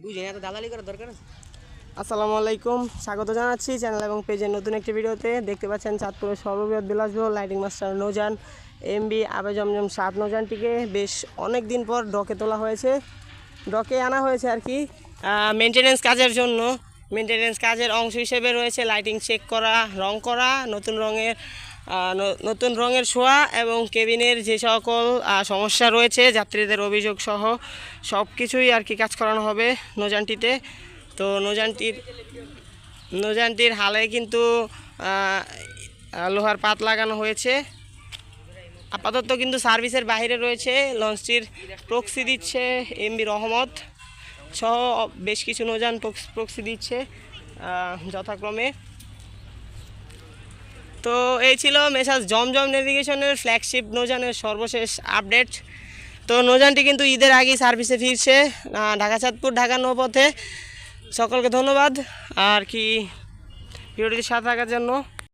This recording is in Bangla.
এত দালালি করার দরকার আছে? আসসালামু আলাইকুম, স্বাগত জানাচ্ছি চ্যানেল এবং পেজের নতুন একটি ভিডিওতে। দেখতে পাচ্ছেন চাঁদপুরের সর্ববৃহৎ বিলাসবহুল লাইটিং মাস্টার নৌজান এমবি আবে জমজম সাত নৌজানটিকে বেশ অনেক দিন পর ডকে তোলা হয়েছে। ডকে আনা হয়েছে আর কি মেনটেনেন্স কাজের জন্য। মেনটেনেন্স কাজের অংশ হিসেবে রয়েছে লাইটিং চেক করা, রং করা, নতুন রঙের নতুন রঙের শোয়া এবং কেবিনের যে সকল সমস্যা রয়েছে, যাত্রীদের অভিযোগ সহ সব কিছুই আর কি কাজ করানো হবে নৌজানটিতে তো নৌজানটির নৌজানটির হালে কিন্তু লোহার পাত লাগানো হয়েছে। আপাতত কিন্তু সার্ভিসের বাইরে রয়েছে, লঞ্চটির প্রক্সি দিচ্ছে এমবি রহমত সহ বেশ কিছু নৌযান প্রক্সি দিচ্ছে যথাক্রমে। তো এই ছিল মেসাজ জমজম নেভিগেশনের ফ্ল্যাগশিপ নৌযানের সর্বশেষ আপডেট। তো নৌযানটি কিন্তু ঈদের আগেই সার্ভিসে ফিরছে ঢাকা চাঁদপুর, ঢাকা নৌপথে। সকলকে ধন্যবাদ। আর কি, ভিডিওটির সাথে থাকার জন্য